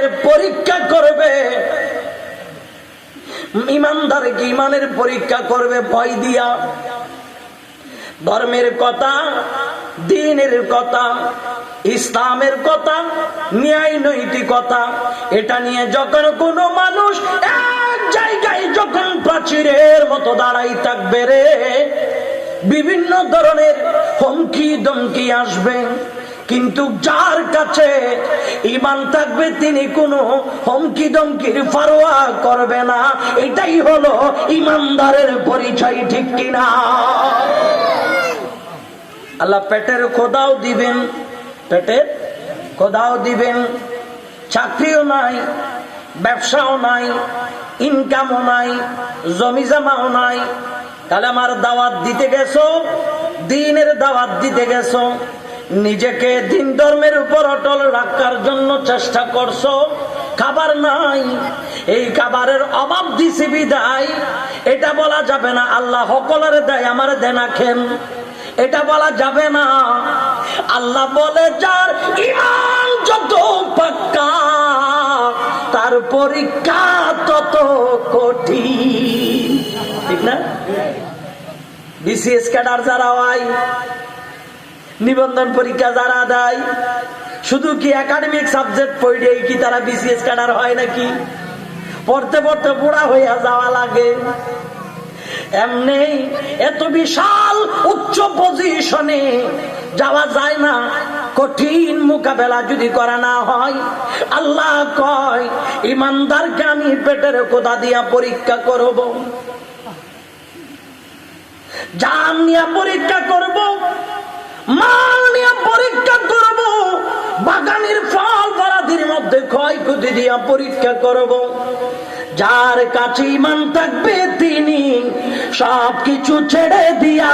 পরীক্ষা করবে। ইমানদার ইমানের পরীক্ষা করবে ভয় দিয়া। ধর্মের কথা, দিনের কথা, ইসলামের কথা, ন্যায় নৈতিকতা এটা নিয়ে যখন কোনো মানুষ এক জায়গায় যখন প্রাচীরের মতো দাঁড়াই থাকবে রে, বিভিন্ন ধরনের হুমকি দমকি আসবে। কিন্তু যার কাছে ইমান থাকবে, তিনি কোনো হুমকি দমকির ফারোয়া করবে না। এটাই হলো ইমানদারের পরিচয়, ঠিক কিনা? আল্লাহ পেটের খোদাও দিবেন, পেটের খোদাও দিবেন। চাকরিও নাই, ব্যবসাও নাই ইনকামও নাই জমি জমাও নাই। তাহলে আমার দাওয়াত দিতে গেছো? দিনের দাওয়াত দিতে গেছো? নিজেকে দিন ধর্মের উপর অটল রাখার জন্য চেষ্টা করছ? খাবার নাই। এই খাবারের অভাব দিছি বিদায়। এটা বলা যাবে না, আল্লাহ সকলের দেয়, আমার দেনা খেন এটা বলা যাবে না। আল্লাহ বলে, যার ইমান যত পাক্কা, তার পরীক্ষা তত কঠিন। ঠিক না? বিসিএস ক্যাডার যারা হয় নিবন্ধন পরীক্ষা যারা দেয়, শুধু কি একাডেমিক সাবজেক্ট পড়লেই কি তারা বিসিএস ক্যাডার হয় নাকি? পড়তে পড়তে বুড়া হইয়া যাওয়া লাগে। এমনি এত বিশাল উচ্চ পজিশনে যাওয়া যায় না। কঠিন মোকাবেলা যদি করা না হয়, আল্লাহ কয়, ইমানদারকে আমি পেটের কোদা দিয়া পরীক্ষা করব। জান নিয়ে পরীক্ষা করব পরীক্ষা করব যার কাছে ইমান থাকবে তিনি সব কিছু ছেড়ে দিয়া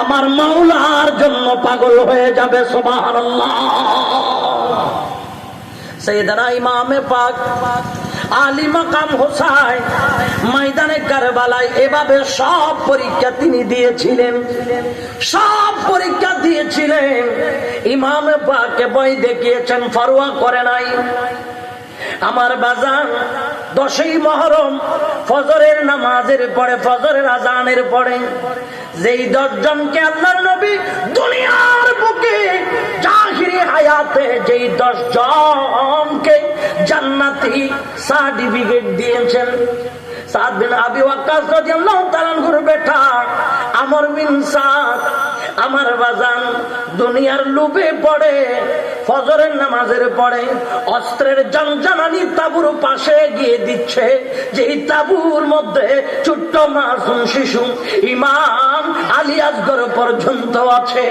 আমার মাওলার জন্য পাগল হয়ে যাবে সোবাহ সৈয়দনা ইমামে পাক আলী মাকাম হোসাই, ময়দানে কারবালায়, এভাবে সব পরীক্ষা তিনি দিয়েছিলেন। সব পরীক্ষা দিয়েছিলেন। ইমামে পাককে বই দেখিয়েছেন, ফারুয়া করে নাই। আমার বাজান, দশই মহরম, ফজরের নামাজের পরে, ফজরের আজানের পরে, যেই দশজনকে আল্লাহর নবী দুনিয়ার বুকে জাহিরি হায়াতে যেই দশ জনকে জান্নাতি সার্টিফিকেট আমর বাজান, দুনিয়ার লোভে পড়ে, ফজরের নামাজের পড়ে, অস্ত্রের জনজানানি তাবুর পাশে গিয়ে দিচ্ছে। যে তাবুর মধ্যে ছোট্ট মাসুম শিশু ইমাম আলী আসগর পর্যন্ত আছে।